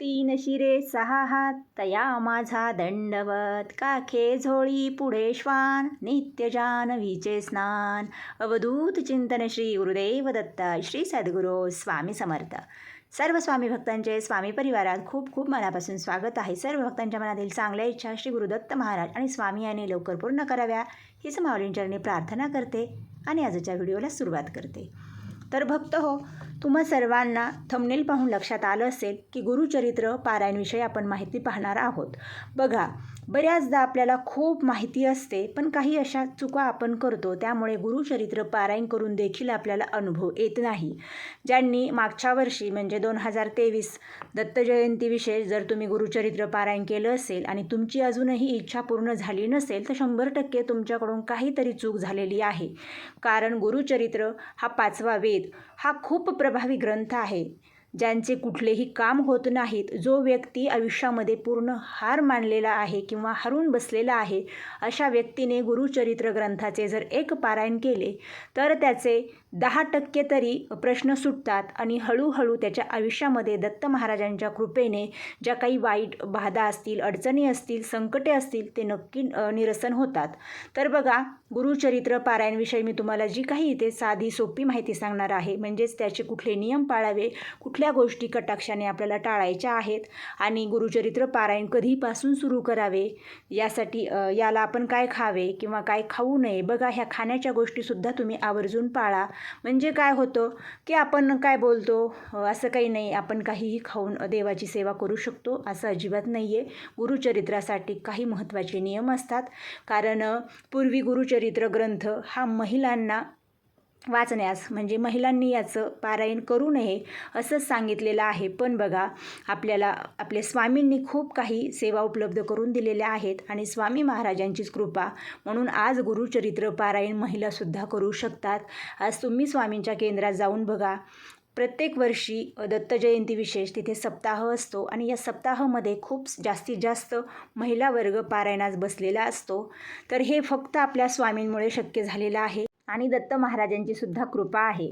तीन शिरे सहा हात तया माझा दंडवत. काखे झोळी पुढे श्वान नित्य जानवीचे स्नान. अवधूत चिंतन श्री गुरुदेव दत्ता श्री सद्गुरू स्वामी समर्थ. सर्व स्वामी भक्तांचे स्वामी परिवारात खूप खूप मनापासून स्वागत आहे. सर्व भक्तांच्या मनातील चांगल्या इच्छा श्री गुरुदत्त महाराज आणि स्वामी यांनी लवकर पूर्ण कराव्या. हीच माऊलींचरणी प्रार्थना करते आणि आजच्या व्हिडिओला सुरुवात करते. तर भक्त हो तुम्हा सर्वांना थंबनेल पाहून लक्षात आलं असेल की गुरुचरित्र पारायणविषयी आपण माहिती पाहणार आहोत. बघा बऱ्याचदा आपल्याला खूप माहिती असते पण काही अशा चुका आपण करतो त्यामुळे गुरुचरित्र पारायण करून देखील आपल्याला अनुभव येत नाही. ज्यांनी मागच्या वर्षी म्हणजे दोन हजार तेवीस दत्तजयंतीविषयी जर तुम्ही गुरुचरित्र पारायण केलं असेल आणि तुमची अजूनही इच्छा पूर्ण झाली नसेल तर शंभर टक्के तुमच्याकडून काहीतरी चूक झालेली आहे. कारण गुरुचरित्र हा पाचवा वेद हा खूप प्रभावी ग्रंथ आहे. ज्यांचे कुठलेही काम होत नाहीत जो व्यक्ती आयुष्यामध्ये पूर्ण हार मानलेला आहे किंवा हरून बसलेला आहे अशा व्यक्तीने गुरुचरित्र ग्रंथाचे जर एक पारायण केले तर त्याचे दहा टक्के तरी प्रश्न सुटतात आणि हळूहळू त्याच्या आयुष्यामध्ये दत्त महाराजांच्या कृपेने ज्या काही वाईट बाधा असतील अडचणी असतील संकटे असतील ते नक्की निरसन होतात. तर बघा गुरुचरित्र पारायणविषयी मी तुम्हाला जी काही इथे साधी सोपी माहिती सांगणार आहे म्हणजेच त्याचे कुठले नियम पाळावे कुठल्या गोष्टी कटाक्षाने आपल्याला टाळायच्या आहेत आणि गुरुचरित्र पारायण कधीपासून सुरू करावे यासाठी याला आपण काय खावे किंवा काय खाऊ नये बघा ह्या खाण्याच्या गोष्टीसुद्धा तुम्ही आवर्जून पाळा. म्हणजे काय होतं की आपण काय बोलतो असं काही नाही आपण काहीही खाऊन देवाची सेवा करू शकतो असं अजिबात नाही आहे गुरुचरित्रासाठी काही महत्त्वाचे नियम असतात. कारण पूर्वी गुरुचरित्र ग्रंथ हा महिलांना वाचण्यास म्हणजे महिलांनी याचं पारायण करू नये असं सांगितलेलं आहे. पण बघा आपल्याला आपल्या स्वामींनी खूप काही सेवा उपलब्ध करून दिलेल्या आहेत आणि स्वामी महाराजांचीच कृपा म्हणून आज गुरुचरित्र पारायण महिलासुद्धा करू शकतात. आज तुम्ही स्वामींच्या केंद्रात जाऊन बघा. प्रत्येक वर्षी दत्त जयंती विशेष तिथे सप्ताह असतो आणि या सप्ताहामध्ये खूप जास्तीत जास्त महिला वर्ग पारायणास बसलेला असतो. तर हे फक्त आपल्या स्वामींमुळे शक्य झालेलं आहे आणि दत्त महाराजांची सुद्धा कृपा आहे.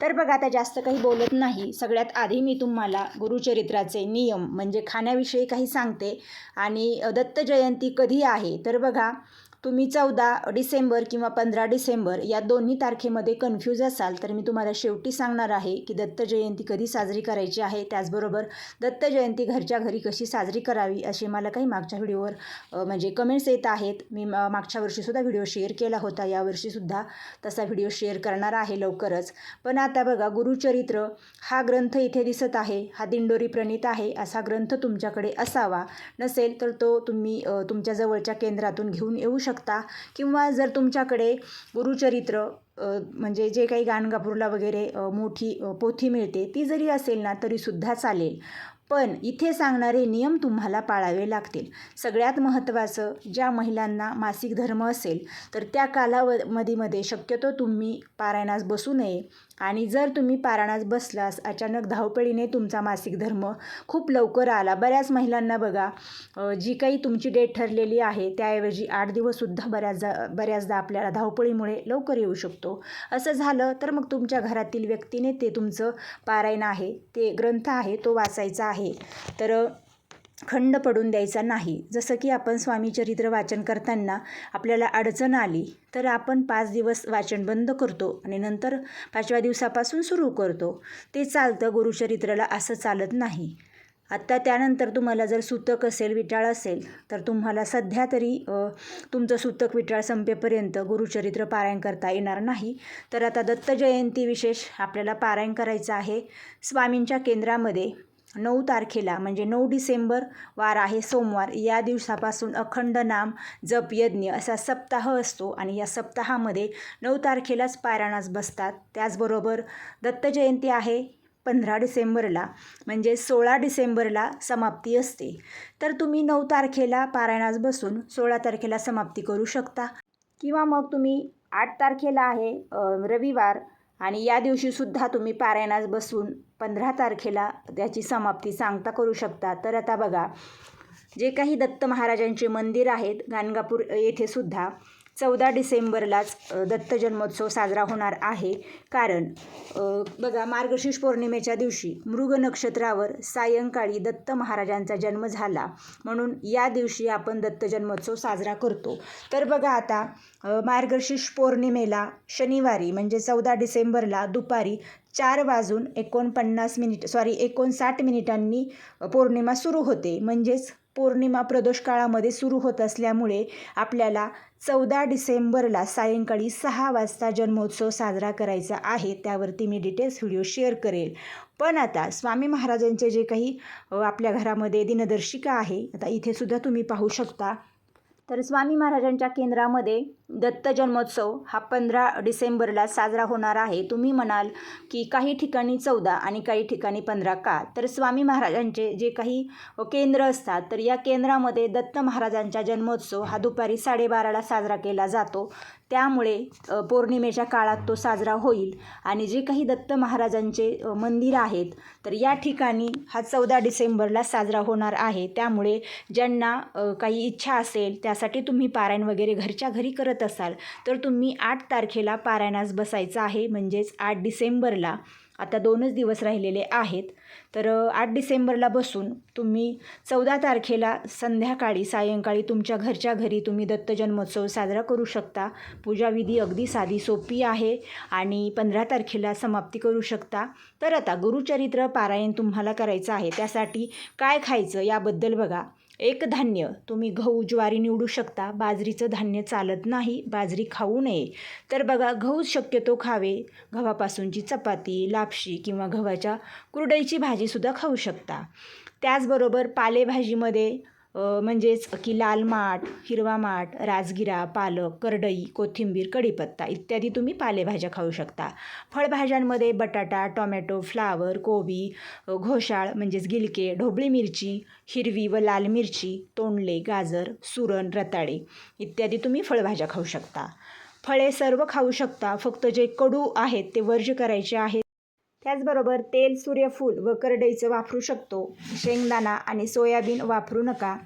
तर बघा आता जास्त काही बोलत नाही. सगळ्यात आधी मी तुम्हाला गुरुचरित्राचे नियम म्हणजे खाण्याविषयी काही सांगते. आणि दत्त जयंती कधी आहे? तर बघा तुम्ही चौदा डिसेंबर किंवा पंधरा डिसेंबर या दोन्ही तारखेमध्ये कन्फ्यूज असाल तर मी तुम्हाला शेवटी सांगणार आहे की दत्त जयंती कधी साजरी करायची आहे त्याचबरोबर दत्त जयंती घरच्या घरी कशी साजरी करावी असे मला काही मागच्या व्हिडिओवर म्हणजे कमेंट्स येत आहेत. मी मागच्या वर्षीसुद्धा व्हिडिओ शेअर केला होता यावर्षीसुद्धा तसा व्हिडिओ शेअर करणार आहे लवकरच. पण आता बघा गुरुचरित्र हा ग्रंथ इथे दिसत आहे हा दिंडोरी प्रणित आहे असा ग्रंथ तुमच्याकडे असावा नसेल तर तो तुम्ही तुमच्या जवळच्या केंद्रातून घेऊन येऊ शकता. शकता. किंवा जर तुमच्याकडे गुरुचरित्र म्हणजे जे काही गाणगापूरला वगैरे मोठी पोथी मिळते ती जरी असेल ना तरीसुद्धा चालेल. पण इथे सांगणारे नियम तुम्हाला पाळावे लागतील. सगळ्यात महत्त्वाचं ज्या महिलांना मासिक धर्म असेल तर त्या कालावधीमध्ये शक्यतो तुम्ही पारायणास बसू नये. आणि जर तुम्ही पारणास बसलास अचानक धावपळीने तुमचा मासिक धर्म खूप लवकर आला. बऱ्याच महिलांना बघा जी काही तुमची डेट ठरलेली आहे त्याऐवजी आठ दिवससुद्धा बऱ्याचदा बऱ्याचदा आपल्याला धावपळीमुळे लवकर येऊ शकतो. असं झालं तर मग तुमच्या घरातील व्यक्तीने ते तुमचं पारायण आहे ते ग्रंथ आहे तो वाचायचा आहे. तर खंड पडून द्यायचा नाही. जसं की आपण स्वामीचरित्र वाचन करताना आपल्याला अडचण आली तर आपण पाच दिवस वाचन बंद करतो आणि नंतर पाचव्या दिवसापासून सुरू करतो. ते चालतं गुरुचरित्राला असं चालत नाही. आत्ता त्यानंतर तुम्हाला जर सुतक असेल विटाळ असेल तर तुम्हाला सध्या तरी तुमचं सुतक विटाळ संपेपर्यंत गुरुचरित्र पारायण करता येणार नाही. तर आता दत्त जयंती विशेष आपल्याला पारायण करायचं आहे. स्वामींच्या केंद्रामध्ये नऊ तारखेला म्हणजे नऊ डिसेंबर वार आहे सोमवार. या दिवसापासून अखंड नाम जप यज्ञ असा सप्ताह असतो आणि या सप्ताहामध्ये नऊ तारखेलाच पारायणास बसतात. त्याचबरोबर दत्त जयंती आहे पंधरा डिसेंबरला म्हणजे सोळा डिसेंबरला समाप्ती असते. तर तुम्ही नऊ तारखेला पारायणास बसून सोळा तारखेला समाप्ती करू शकता. किंवा मग तुम्ही आठ तारखेला आहे रविवार आणि या दिवशीसुद्धा तुम्ही पारायणास बसून पंधरा तारखेला त्याची समाप्ती सांगता करू शकता. तर आता बघा जे काही दत्त महाराजांचे मंदिर आहेत गाणगापूर येथे सुद्धा चौदा डिसेंबरलाच दत्त जन्मोत्सव साजरा होणार आहे. कारण बघा मार्गशीर्ष पौर्णिमेच्या दिवशी मृग नक्षत्रावर सायंकाळी दत्त महाराजांचा जन्म झाला. म्हणून या दिवशी आपण दत्त जन्मोत्सव साजरा करतो. तर बघा आता मार्गशीर्ष पौर्णिमेला शनिवारी म्हणजे चौदा डिसेंबरला दुपारी चार वाजून एकोणपन्नास मिनिट सॉरी एकोणसाठ मिनिटांनी पौर्णिमा सुरू होते. म्हणजेच पौर्णिमा प्रदोष काळामध्ये सुरू होत असल्यामुळे आपल्याला चौदा डिसेंबरला सायंकाळी सहा वाजता जन्मोत्सव साजरा करायचा आहे. त्यावरती मी डिटेल्स व्हिडिओ शेअर करेल. पण आता स्वामी महाराजांचे जे काही आपल्या घरामध्ये दिनदर्शिका आहे आता इथे सुद्धा तुम्ही पाहू शकता. तर स्वामी महाराजांच्या केंद्रामध्ये दत्त जन्मोत्सव हा पंधरा डिसेंबरला साजरा होणार आहे. तुम्ही म्हणाल की काही ठिकाणी चौदा आणि काही ठिकाणी पंधरा का? तर स्वामी महाराजांचे जे काही केंद्र असतात तर या केंद्रामध्ये दत्त महाराजांचा जन्मोत्सव हा दुपारी साडेबाराला साजरा केला जातो. त्यामुळे पौर्णिमेच्या काळात तो साजरा होईल. आणि जे काही दत्त महाराजांचे मंदिर आहेत तर या ठिकाणी हा चौदा डिसेंबरला साजरा होणार आहे. त्यामुळे ज्यांना काही इच्छा असेल त्यासाठी तुम्ही पारायण वगैरे घरच्या घरी करत असाल तर तुम्ही आठ तारखेला पारायणास बसायचं आहे. म्हणजेच आठ डिसेंबरला. आता दोनच दिवस राहिलेले आहेत. तर आठ डिसेंबरला बसून तुम्ही चौदा तारखेला संध्याकाळी सायंकाळी तुमच्या घरच्या घरी तुम्ही दत्त जन्मोत्सव साजरा करू शकता. पूजाविधी अगदी साधी सोपी आहे आणि पंधरा तारखेला समाप्ती करू शकता. तर आता गुरुचरित्र पारायण तुम्हाला करायचं आहे. त्यासाठी काय खायचं याबद्दल बघा. एक धान्य. तुम्ही गहू ज्वारी निवडू शकता. बाजरीचं धान्य चालत नाही. बाजरी खाऊ नये. तर बघा गहू शक्यतो खावे. गव्हापासूनची चपाती लापशी किंवा गव्हाच्या कुरडईची भाजीसुद्धा खाऊ शकता. त्याचबरोबर पालेभाजीमध्ये म्हणजेच की लाल माठ हिरवा माठ राजगिरा पालक करडई कोथिंबीर कढीपत्ता इत्यादी तुम्ही पालेभाज्या खाऊ शकता. फळभाज्यांमध्ये बटाटा टोमॅटो फ्लावर कोबी घोषाळ म्हणजेच गिलके ढोबळी मिरची हिरवी व लाल मिरची तोंडले गाजर सुरण रताळे इत्यादी तुम्ही फळभाज्या खाऊ शकता. फळे सर्व खाऊ शकता फक्त जे कडू आहेत ते वर्ज करायचे आहेत. त्याचबरोबर तेल सूर्यफूल व करडईचं वापरू शकतो. शेंगदाणा आणि सोयाबीन वापरू नका.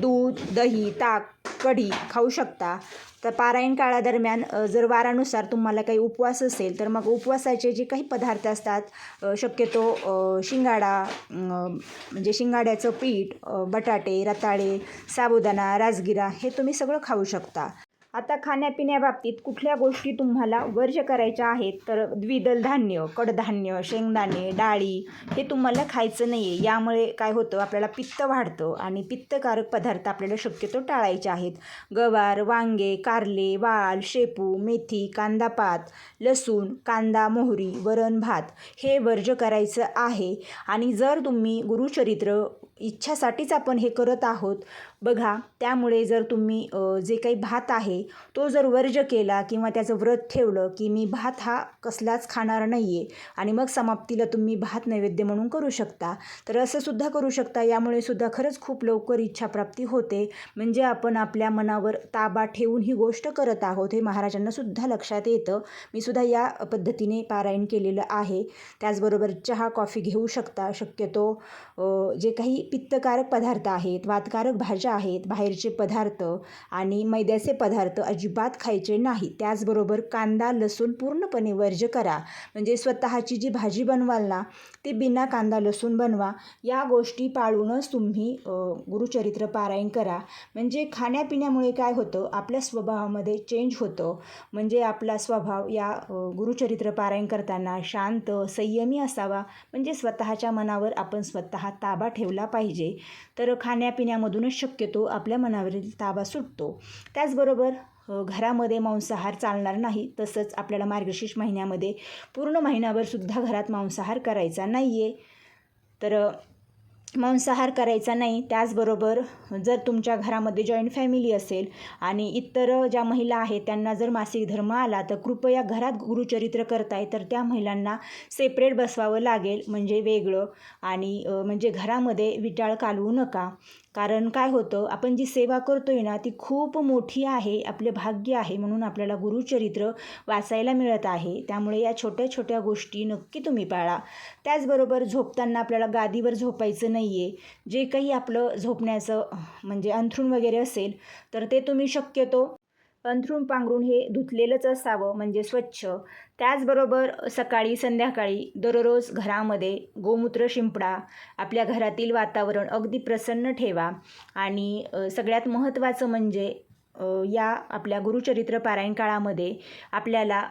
दूध दही ताक कढी खाऊ शकता. तर पारायण काळादरम्यान जर वारानुसार तुम्हाला काही उपवास असेल तर मग उपवासाचे जे काही पदार्थ असतात शक्यतो शिंगाडा म्हणजे शिंगाड्याचं पीठ बटाटे रताळे साबुदाणा राजगिरा हे तुम्ही सगळं खाऊ शकता. आता खाण्यापिण्याबाबतीत कुठल्या गोष्टी तुम्हाला वर्ज करायच्या आहेत? तर द्विदल धान्य कडधान्य शेंगदाणे डाळी हे तुम्हाला खायचं नाही आहे यामुळे काय होतं? आपल्याला पित्त वाढतं आणि पित्तकारक पदार्थ आपल्याला शक्यतो टाळायचे आहेत. गवार वांगे कारले वाल शेपू मेथी कांदापात लसूण कांदा मोहरी वरण भात हे वर्ज करायचं आहे. आणि जर तुम्ही गुरुचरित्र इच्छासाठीच आपण हे करत आहोत. बघा त्यामुळे जर तुम्ही जे काही भात आहे तो जर वर्ज केला किंवा त्याचं व्रत ठेवलं की मी भात हा कसलाच खाणार नाही आहे आणि मग समाप्तीला तुम्ही भात नैवेद्य म्हणून करू शकता तर असं सुद्धा करू शकता. यामुळे सुद्धा खरंच खूप लवकर इच्छाप्राप्ती होते. म्हणजे आपण आपल्या मनावर ताबा ठेवून ही गोष्ट करत आहोत हे महाराजांना सुद्धा लक्षात येतं. मी सुद्धा या पद्धतीने पारायण केलेलं आहे. त्याचबरोबर चहा कॉफी घेऊ शकता. शक्यतो जे काही पित्तकारक पदार्थ आहेत वातकारक भाज्या आहेत बाहेरचे पदार्थ आणि मैद्याचे पदार्थ अजिबात खायचे नाही. त्याचबरोबर कांदा लसूण पूर्णपणे वर्ज करा. म्हणजे स्वतःची जी भाजी बनवाल ना ती बिना कांदा लसूण बनवा. या गोष्टी पाळूनच तुम्ही गुरुचरित्र पारायण करा. म्हणजे खाण्यापिण्यामुळे काय होतं? आपल्या स्वभावामध्ये चेंज होतं. म्हणजे आपला स्वभाव या गुरुचरित्र पारायण करताना शांत संयमी असावा. म्हणजे स्वतःच्या मनावर आपण स्वतः ताबा ठेवला पाहिजे. तर खाण्यापिण्यामधूनच शक्यतो आपल्या मनावरील ताबा सुटतो. त्याचबरोबर घरामध्ये मांसाहार चालणार नाही तसंच आपल्याला मार्गशीर्ष महिन्यामध्ये पूर्ण महिनाभरसुद्धा घरात मांसाहार करायचा नाही आहे तर मांसाहार करायचा नाही त्याचबरोबर जर तुमच्या घरामध्ये जॉईंट फॅमिली असेल आणि इतर ज्या महिला आहेत त्यांना जर मासिक धर्म आला तर कृपया घरात गुरुचरित्र करताय तर त्या महिलांना सेपरेट बसवावं लागेल. म्हणजे वेगळं आणि म्हणजे घरामध्ये विटाळ कालवू नका. कारण काय होतं आपण जी सेवा करतो आहे ना ती खूप मोठी आहे आपले भाग्य आहे म्हणून आपल्याला गुरुचरित्र वाचायला मिळत आहे. त्यामुळे या छोट्या छोट्या गोष्टी नक्की तुम्ही पाळा. त्याचबरोबर झोपताना आपल्याला गादीवर झोपायचं नाही आहे जे काही आपलं झोपण्याचं म्हणजे अंथरूण वगैरे असेल तर ते तुम्ही शक्यतो अंथरूण पांघरूण हे धुतलेलंच असावं म्हणजे स्वच्छ. त्याचबरोबर सकाळी संध्याकाळी दररोज घरामध्ये गोमूत्र शिंपडा. आपल्या घरातील वातावरण अगदी प्रसन्न ठेवा. आणि सगळ्यात महत्त्वाचं म्हणजे या आपल्या गुरुचरित्र पारायण काळामध्ये आपल्याला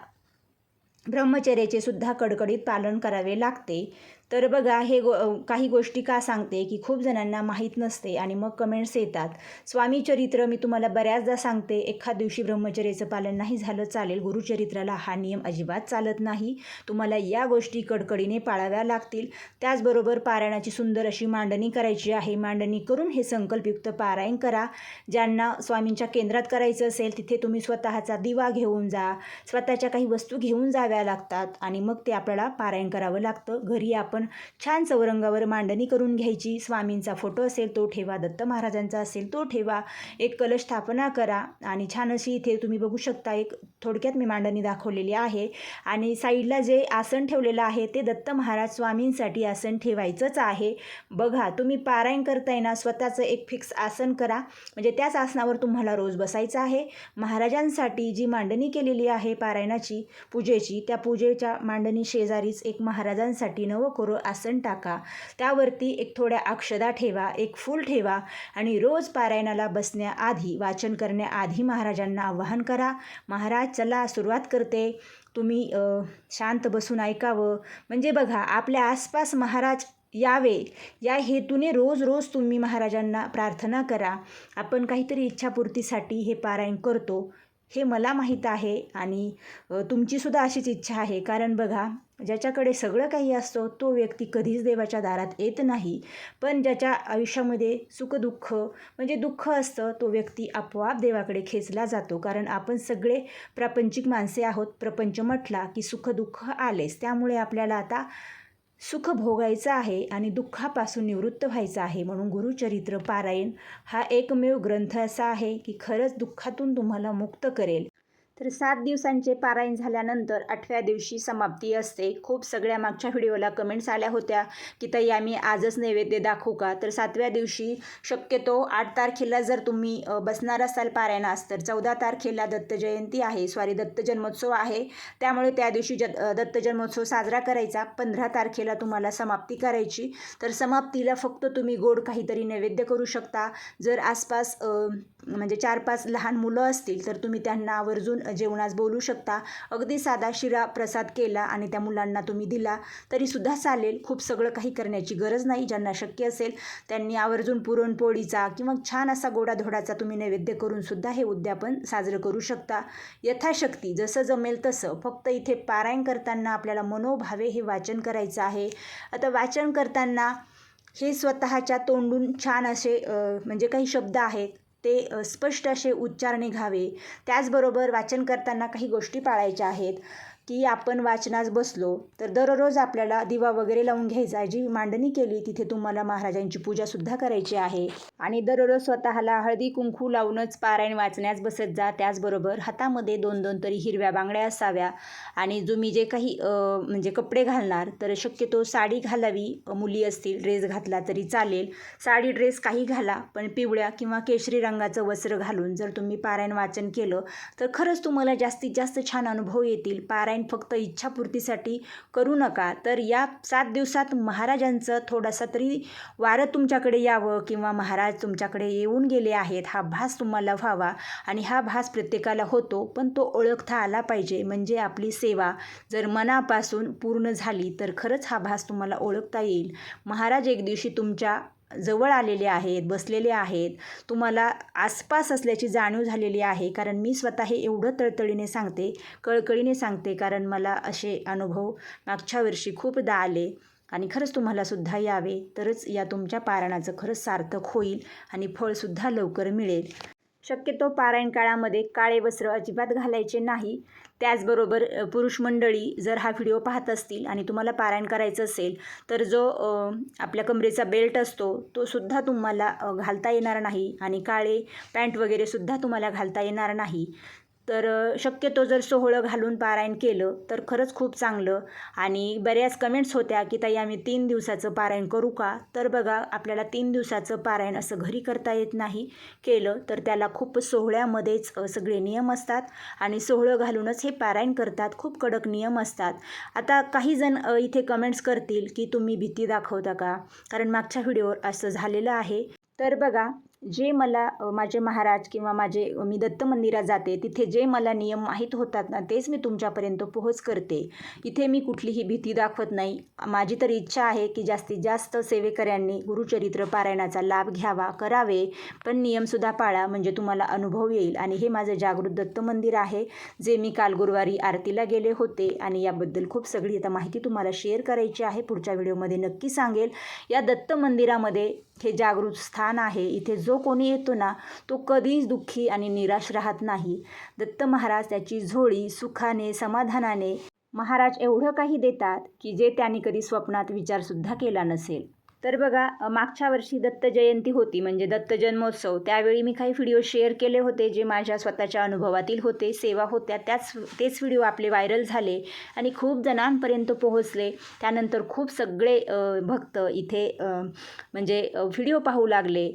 ब्रह्मचर्याचे सुद्धा कडकडीत पालन करावे लागते. तर बघा हे गो काही गोष्टी का सांगते की खूप जणांना माहीत नसते आणि मग कमेंट्स येतात. स्वामी चरित्र मी तुम्हाला बऱ्याचदा सांगते एखाद दिवशी ब्रह्मचर्याचं पालन नाही झालं चालेल. गुरुचरित्राला हा नियम अजिबात चालत नाही. तुम्हाला या गोष्टी कडकडीने पाळाव्या लागतील. त्याचबरोबर पारायणाची सुंदर अशी मांडणी करायची आहे. मांडणी करून हे संकल्पयुक्त पारायण करा. ज्यांना स्वामींच्या केंद्रात करायचं असेल तिथे तुम्ही स्वतःचा दिवा घेऊन जा. स्वतःच्या काही वस्तू घेऊन जाव्या लागतात आणि मग ते आपल्याला पारायण करावं लागतं. घरी आपण छान चौरंगावर मांडणी करून घ्यायची. स्वामींचा फोटो असेल तो ठेवा दत्त महाराजांचा असेल तो ठेवा. एक कलश स्थापना करा आणि छान अशी इथे तुम्ही बघू शकता एक थोडक्यात मी मांडणी दाखवलेली आहे. आणि साईडला जे आसन ठेवलेलं आहे ते दत्त महाराज स्वामींसाठी आसन ठेवायचंच आहे. बघा तुम्ही पारायण करताय ना स्वतःचं एक फिक्स आसन करा. म्हणजे त्याच आसनावर तुम्हाला रोज बसायचं आहे. महाराजांसाठी जी मांडणी केलेली आहे पारायणाची पूजेची त्या पूजेच्या मांडणी शेजारीच एक महाराजांसाठी नवकोर आसन टाका. त्यावरती एक थोड्या अक्षदा ठेवा एक फूल ठेवा आणि रोज पारायणाला बसण्याआधी वाचन करण्याआधी महाराजांना आवाहन करा. महाराज चला सुरुवात करते. तुम्ही शांत बसून ऐकावं. म्हणजे बघा आपल्या आसपास महाराज यावे. या हेतूने रोज रोज तुम्ही महाराजांना प्रार्थना करा. आपण काहीतरी इच्छापूर्तीसाठी हे पारायण करतो. हे मला माहीत आहे आणि तुमचीसुद्धा अशीच इच्छा आहे. कारण बघा ज्याच्याकडे सगळं काही असतं तो व्यक्ती कधीच देवाच्या दारात येत नाही. पण ज्याच्या आयुष्यामध्ये सुखदुःख म्हणजे दुःख असतं तो व्यक्ती आपोआप देवाकडे खेचला जातो. कारण आपण सगळे प्रापंचिक माणसे आहोत प्रपंच म्हटला की सुखदुःख आलेच. त्यामुळे आपल्याला आता सुख भोगायचं आहे आणि दुःखापासून निवृत्त व्हायचं आहे म्हणून गुरुचरित्र पारायण हा एकमेव ग्रंथ असा आहे की खरंच दुःखातून तुम्हाला मुक्त करेल. तर सात दिवसांचे पारायण झाल्यानंतर आठव्या दिवशी समाप्ती असते. खूप सगळ्या मागच्या व्हिडिओला कमेंट्स आल्या होत्या की ताई आम्ही आजच नैवेद्य दाखवू का? तर सातव्या दिवशी शक्यतो आठ तारखेला जर तुम्ही बसणार असाल पारायणास तर चौदा तारखेला दत्त जयंती आहे. सॉरी दत्त जन्मोत्सव आहे. त्यामुळे त्या दिवशी ज दत्त जन्मोत्सव साजरा करायचा. पंधरा तारखेला तुम्हाला समाप्ती करायची. तर समाप्तीला फक्त तुम्ही गोड काहीतरी नैवेद्य करू शकता. जर आसपास म्हणजे चार पाच लहान मुलं असतील तर तुम्ही त्यांना आवर्जून जेवणास बोलू शकता. अगदी साधा शिरा प्रसाद केला आणि त्या मुलांना तुम्ही दिला तरीसुद्धा चालेल. खूप सगळं काही करण्याची गरज नाही ज्यांना शक्य असेल त्यांनी आवर्जून पुरणपोळीचा किंवा छान असा गोडाधोडाचा तुम्ही नैवेद्य करूनसुद्धा हे उद्यापन साजरं करू शकता. यथाशक्ती जसं जमेल तसं फक्त इथे पारायण करताना आपल्याला मनोभावे हे वाचन करायचं आहे. आता वाचन करताना हे स्वतःच्या तोंडून छान असे म्हणजे काही शब्द आहेत. ते स्पष्ट असे उच्चार निघावे त्याचबरोबर वाचन करताना काही गोष्टी पाळायच्या आहेत. की आपण वाचनास बसलो तर दररोज आपल्याला दिवा वगैरे लावून घ्यायचा आहे. जी मांडणी केली तिथे तुम्हाला महाराजांची पूजासुद्धा करायची आहे. आणि दररोज स्वतःला हळदी कुंकू लावूनच पारायण वाचण्यास बसत जा. त्याचबरोबर हातामध्ये दोन दोन तरी हिरव्या बांगड्या असाव्या. आणि तुम्ही जे काही म्हणजे कपडे घालणार तर शक्यतो साडी घालावी. मुली असतील ड्रेस घातला तरी चालेल. साडी ड्रेस काही घाला पण पिवळ्या किंवा केशरी रंगाचं वस्त्र घालून जर तुम्ही पारायण वाचन केलं तर खरंच तुम्हाला जास्तीत जास्त छान अनुभव येतील. पारायण फक्त इच्छापूर्तीसाठी करू नका. तर या सात दिवसात महाराजांचं थोडासा तरी वारं तुमच्याकडे यावं किंवा महाराज तुमच्याकडे येऊन गेले आहेत हा भास तुम्हाला व्हावा आणि हा भास प्रत्येकाला होतो पण तो ओळखता आला पाहिजे. म्हणजे आपली सेवा जर मनापासून पूर्ण झाली तर खरंच हा भास तुम्हाला ओळखता येईल. महाराज एक दिवशी तुमच्या जवळ आलेले आहेत बसलेले आहेत. तुम्हाला आसपास असल्याची जाणीव झालेली आहे. कारण मी स्वतः हे एवढं तळतळीने सांगते कळकळीने सांगते. कारण मला असे अनुभव मागच्या वर्षी खूपदा आले. आणि खरंच तुम्हालासुद्धा यावे. तरच या तुमच्या पारायणाचं खरंच सार्थक होईल आणि फळसुद्धा लवकर मिळेल. शक्यतो पारायण काळामध्ये काळे वस्त्र अजिबात घालायचे नाही. त्याचबरोबर पुरुष मंडळी जर हा व्हिडिओ पाहत असतील आणि तुम्हाला पारायण करायचं असेल तर जो आपल्या कमरेचा बेल्ट असतो तो सुद्धा तुम्हाला घालता येणार नाही आणि काळे पॅन्ट वगैरे सुद्धा तुम्हाला घालता येणार नाही. तर शक्यतो जर सोहळं घालून पारायण केलं तर खरंच खूप चांगलं. आणि बऱ्याच कमेंट्स होत्या की ताई आम्ही तीन दिवसाचं पारायण करू का? तर बघा आपल्याला तीन दिवसाचं पारायण असं घरी करता येत नाही. केलं तर त्याला खूप सोहळ्यामध्येच सगळे नियम असतात. आणि सोहळं घालूनच हे पारायण करतात. खूप कडक नियम असतात. आता काही जण इथे कमेंट्स करतील की तुम्ही भीती दाखवता का? कारण मागच्या व्हिडिओवर असं झालेलं आहे. तर बघा जे मला माझे महाराज किंवा माझे मी दत्त मंदिरात जाते तिथे जे मला नियम माहीत होतात ना तेच मी तुमच्यापर्यंत पोहोच करते. इथे मी कुठलीही भीती दाखवत नाही. माझी तर इच्छा आहे की जास्तीत जास्त सेवेकऱ्यांनी गुरुचरित्र पारायणाचा लाभ घ्यावा करावे पण नियमसुद्धा पाळा म्हणजे तुम्हाला अनुभव येईल. आणि हे माझं जागृत दत्त मंदिर आहे जे मी काल गुरुवारी आरतीला गेले होते. आणि याबद्दल खूप सगळी आता माहिती तुम्हाला शेअर करायची आहे. पुढच्या व्हिडिओमध्ये नक्की सांगेल. या दत्त मंदिरामध्ये हे जागृत स्थान आहे. इथे जो कोणी येतो ना तो कधीच दुःखी आणि निराश राहत नाही. दत्त महाराज त्याची झोळी सुखाने समाधानाने महाराज एवढं काही देतात की जे त्यांनी कधी स्वप्नात विचारसुद्धा केला नसेल. तर बघा मागच्या वर्षी दत्त जयंती होती म्हणजे दत्त जन्मोत्सव त्यावेळी मी काही व्हिडिओ शेअर केले होते जे माझ्या स्वतःच्या अनुभवातील होते सेवा होत्या त्याच तेच व्हिडिओ आपले व्हायरल झाले आणि खूप जणांपर्यंत पोहोचले. त्यानंतर खूप सगळे भक्त इथे म्हणजे व्हिडिओ पाहू लागले.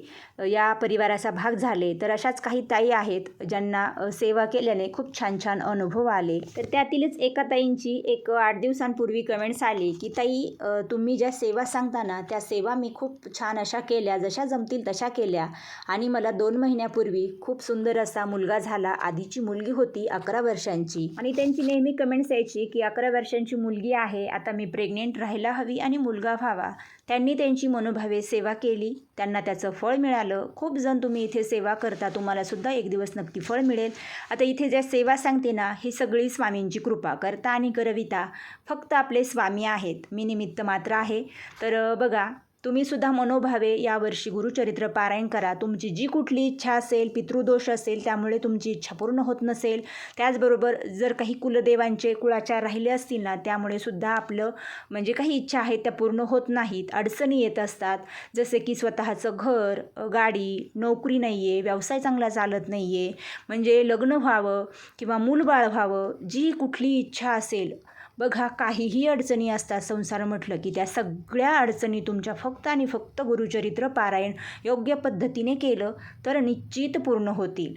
या परिवाराचा भाग झाले. तर अशाच काही ताई आहेत ज्यांना सेवा केल्याने खूप छान छान अनुभव आले. तर त्यातीलच एका ताईंची एक आठ दिवसांपूर्वी कमेंट्स आली की ताई तुम्ही ज्या सेवा सांगताना त्या सेवा मी खूप छान अशा केल्या जशा जमतील तशा केल्या. आणि मला दोन महिन्यापूर्वी खूप सुंदर असा मुलगा झाला. आधीची मुलगी होती अकरा वर्षांची. आणि त्यांची नेहमी कमेंट्स यायची की अकरा वर्षांची मुलगी आहे. आता मी प्रेग्नेंट राहायला हवी आणि मुलगा व्हावा. त्यांनी त्यांची मनोभावे सेवा केली. त्यांना त्याचं फळ मिळालं. खूप जण तुम्ही इथे सेवा करता तुम्हालासुद्धा एक दिवस नक्की फळ मिळेल. आता इथे ज्या सेवा सांगते ना ही सगळी स्वामींची कृपा करता आणि करविता. फक्त आपले स्वामी आहेत. मी निमित्त मात्र आहे. तर बघा तुम्ही सुद्धा मनोभावे यावर्षी गुरुचरित्र पारायण करा. तुमची जी कुठली इच्छा असेल पितृदोष असेल त्यामुळे तुमची इच्छा पूर्ण होत नसेल. त्याचबरोबर जर काही कुलदेवांचे कुळाचार राहिले असतील ना त्यामुळे सुद्धा आपलं म्हणजे काही इच्छा आहेत त्या पूर्ण होत नाहीत. अडचणी येत असतात. जसे की स्वतःचं घर गाडी नोकरी नाही आहे व्यवसाय चांगला चालत नाही आहे म्हणजे लग्न व्हावं किंवा मूलबाळ व्हावं जी कुठली इच्छा असेल बघा काहीही अडचणी असतात संसार म्हटलं की त्या सगळ्या अडचणी तुमच्या फक्त आणि फक्त गुरुचरित्र पारायण योग्य पद्धतीने केलं तर निश्चित पूर्ण होतील.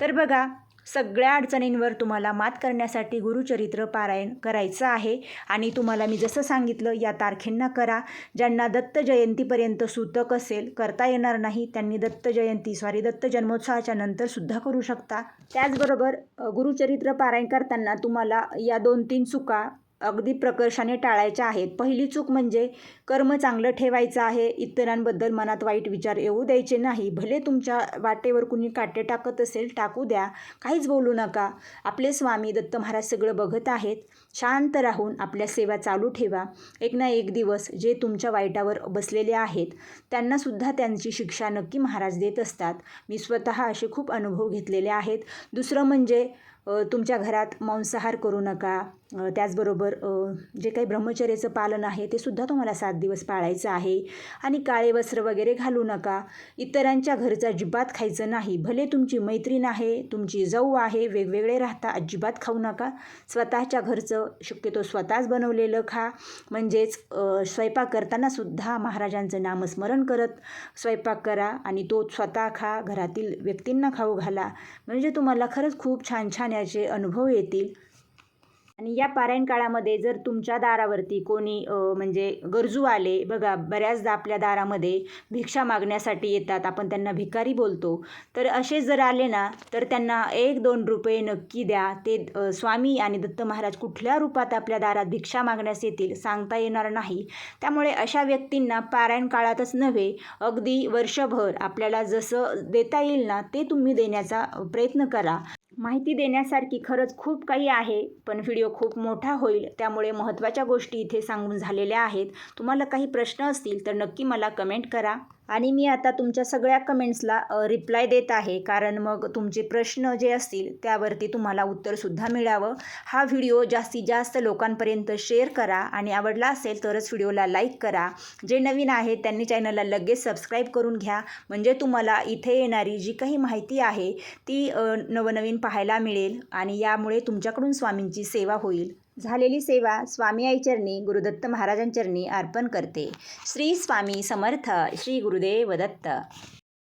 तर बघा सगळ्या अडचणींवर तुम्हाला मात करण्यासाठी गुरुचरित्र पारायण करायचं आहे. आणि तुम्हाला मी जसं सांगितलं या तारखेंना करा. ज्यांना दत्त जयंतीपर्यंत सूतक असेल करता येणार नाही त्यांनी दत्त जयंती सॉरी दत्त जन्मोत्सवाच्या नंतर सुद्धा करू शकता. त्याचबरोबर गुरुचरित्र पारायण करताना तुम्हाला या दोन तीन चुका अगदी प्रकर्षाने टाळायच्या आहेत. पहिली चूक म्हणजे कर्म चांगलं ठेवायचं आहे. इतरांबद्दल मनात वाईट विचार येऊ द्यायचे नाही. भले तुमच्या वाटेवर कुणी काटे टाकत असेल टाकू द्या. काहीच बोलू नका. आपले स्वामी दत्त महाराज सगळं बघत आहेत. शांत राहून आपल्या सेवा चालू ठेवा. एक ना एक दिवस जे तुमच्या वाईटावर बसलेले आहेत त्यांनासुद्धा त्यांची शिक्षा नक्की महाराज देत असतात. मी स्वतः असे खूप अनुभव घेतलेले आहेत. दुसरं म्हणजे तुमच्या घरात मांसाहार करू नका. त्याचबरोबर जे काही ब्रह्मचर्याचं पालन आहे ते सुद्धा तुम्हाला सात दिवस पाळायचं आहे. आणि काळे वस्त्र वगैरे घालू नका. इतरांच्या घरचं अजिबात खायचं नाही. भले तुमची मैत्रीण आहे तुमची जाऊ आहे वेगवेगळे राहता अजिबात खाऊ नका. स्वतःच्या घरचं शक्यतो स्वतःच बनवलेलं खा. म्हणजेच स्वयंपाक करताना सुद्धा महाराजांचं नामस्मरण करत स्वयंपाक करा आणि तो स्वतः खा. घरातील व्यक्तींना खाऊ घाला. म्हणजे तुम्हाला खरंच खूप छान छान याचे अनुभव येतील. आणि या पारायण काळामध्ये जर तुमच्या दारावरती कोणी म्हणजे गरजू आले बघा बऱ्याचदा आपल्या दारामध्ये भिक्षा मागण्यासाठी येतात आपण त्यांना भिकारी बोलतो. तर असे जर आले ना तर त्यांना एक दोन रुपये नक्की द्या. ते स्वामी आणि दत्त महाराज कुठल्या रूपात आपल्या दारात भिक्षा मागण्यास येतील सांगता येणार नाही. त्यामुळे अशा व्यक्तींना पारायण काळातच नव्हे अगदी वर्षभर आपल्याला जसं देता येईल ना ते तुम्ही देण्याचा प्रयत्न करा. माहिती देण्यासारखी खरंच खूप काही आहे पण व्हिडिओ खूप मोठा होईल. त्यामुळे महत्त्वाच्या गोष्टी इथे सांगून झालेल्या आहेत. तुम्हाला काही प्रश्न असतील तर नक्की मला कमेंट करा. आणि मी आता तुमच्या सगळ्या कमेंट्सला रिप्लाय देत आहे. कारण मग तुमचे प्रश्न जे असतील त्यावरती तुम्हाला उत्तरसुद्धा मिळावं. हा व्हिडिओ जास्तीत जास्त लोकांपर्यंत शेअर करा. आणि आवडला असेल तरच व्हिडिओला लाईक करा. जे नवीन आहेत त्यांनी चॅनलला लगेच सबस्क्राईब करून घ्या. म्हणजे तुम्हाला इथे येणारी जी काही माहिती आहे ती नवनवीन पाहायला मिळेल आणि यामुळे तुमच्याकडून स्वामींची सेवा होईल. झालेली सेवा स्वामी आई चरणी गुरुदत्त महाराजांचरणी अर्पण करते. श्री स्वामी समर्थ श्री गुरुदेव दत्त.